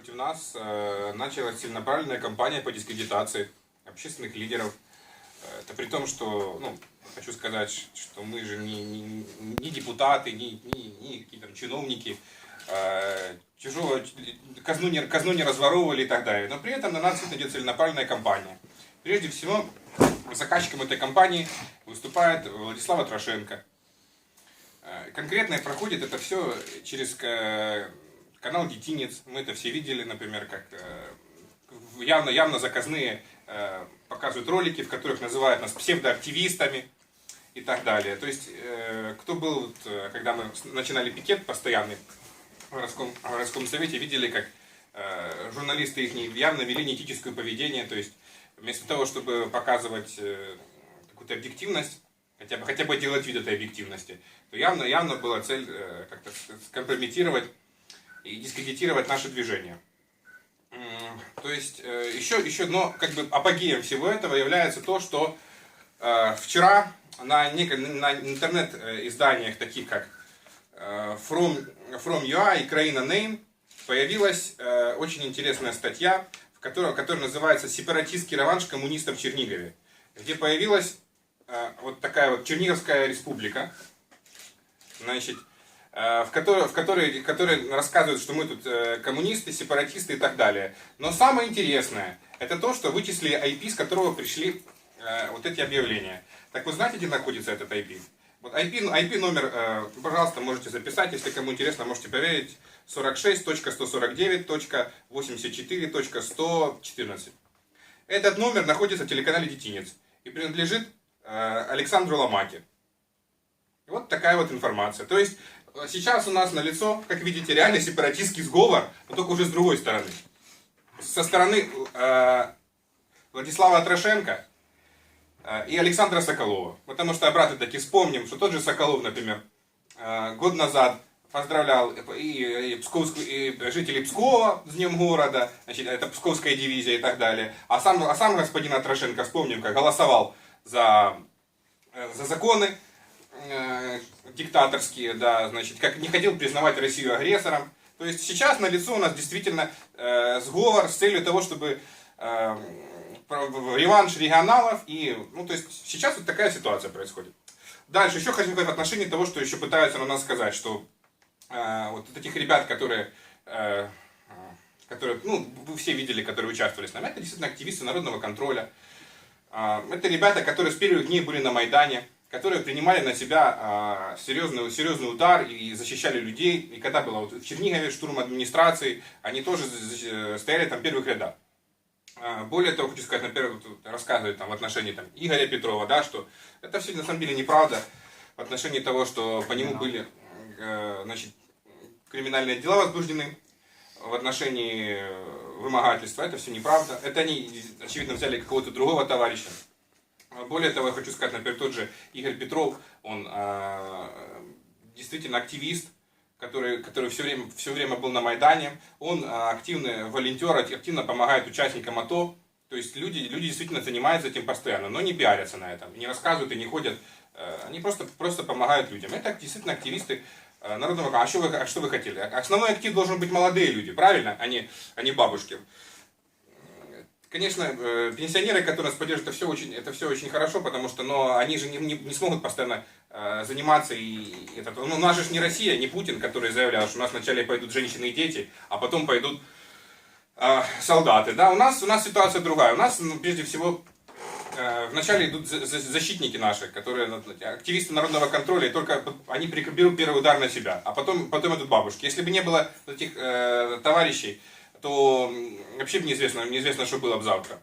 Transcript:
против нас э, началась целенаправленная кампания по дискредитации общественных лидеров. Э, Это при том, что, ну, хочу сказать, что мы же не, не, не депутаты, не, не, не какие там чиновники, э, чужого казну не, казну не разворовывали и так далее. Но при этом на нас идет целенаправленная кампания. Прежде всего, заказчиком этой кампании выступает Владислав Трошенко. Э, Конкретно проходит это все через канал Детинец. Мы это все видели, например, как э, явно, явно заказные э, показывают ролики, в которых называют нас псевдоактивистами и так далее. То есть, э, кто был, когда мы начинали пикет постоянный в городском, в городском совете, видели, как журналисты их явно вели неэтическое поведение, то есть вместо того, чтобы показывать какую-то объективность, хотя бы, хотя бы делать вид этой объективности, то явно, явно была цель как-то скомпрометировать и дискредитировать наше движение. То есть э, еще, еще но как бы апогеем всего этого является то, что э, вчера на, неко- на интернет-изданиях, таких как э, From, From.ua и Краина Name, появилась очень интересная статья, в которой, которая называется «Сепаратистский реванш коммунистов в Чернигове», где появилась вот такая вот Черниговская республика, значит, в которой, в которой, которой рассказывают, что мы тут э, коммунисты, сепаратисты и так далее. Но самое интересное, это то, что вычислили IP, с которого пришли э, вот эти объявления. Так вы знаете, где находится этот IP? Вот IP, IP номер, э, пожалуйста, можете записать, если кому интересно, можете проверить. 46.149.84.114. Этот номер находится в телеканале Детинец и принадлежит э, Александру Ломаке. Вот такая вот информация. То есть э, сейчас у нас на лицо, как видите, реально сепаратистский сговор, но только уже с другой стороны. Со стороны э, Владислава Трошенко э, и Александра Соколова. Потому что, обратно таки, вспомним, что тот же Соколов, например, э, год назад поздравлял и, и, Псковскую- и жителей Пскова с Днем города, значит, это Псковская дивизия и так далее. А сам, а сам господин Трошенко, вспомним, как голосовал за, э, за законы, э, диктаторские, да, значит, как не хотел признавать Россию агрессором. То есть сейчас на лицо у нас действительно э, сговор с целью того, чтобы э, реванш регионалов и, ну, то есть сейчас вот такая ситуация происходит. Дальше еще хочу сказать в отношении того, что еще пытаются на нас сказать, что э, вот этих ребят, которые э, которые, ну, вы все видели, которые участвовали с нами, это действительно активисты народного контроля, а, Это ребята, которые с первых дней были на Майдане, которые принимали на себя а, серьезный, серьезный удар и защищали людей. И когда было вот в Чернигове штурм администрации, они тоже з- стояли там первых рядах. А, Более того, хочу сказать, например, рассказывают там, в отношении там, Игоря Петрова, да, что это все на самом деле неправда в отношении того, что по нему были э, значит, криминальные дела возбуждены в отношении э, вымогательства. Это все неправда. Это они, очевидно, взяли какого-то другого товарища. А Более того, я хочу сказать, например, тот же Игорь Петров, он э, действительно активист, который, который все, время, все время был на Майдане. Он э, активный волонтер, активно помогает участникам АТО. То есть люди, люди действительно занимаются этим постоянно, но не пиарятся на этом, не рассказывают и не ходят. Э, Они просто, просто помогают людям. Это действительно активисты э, народного. А что вы, а что вы хотели? Основной актив должен быть молодые люди, правильно? Не, а не бабушки. Конечно, э, пенсионеры, которые нас поддерживают, это все очень, это все очень хорошо, потому что, но они же не, не, не смогут постоянно э, заниматься и, и это, ну, у нас же не Россия, не Путин, который заявлял, что у нас вначале пойдут женщины и дети, а потом пойдут э, солдаты, да, у нас, у нас ситуация другая, у нас, ну, прежде всего, э, вначале идут за- за- защитники наши, которые, ну, активисты народного контроля, и только они берут первый удар на себя, а потом, потом идут бабушки. Если бы не было этих э, товарищей, то вообще неизвестно, неизвестно, что было бы завтра.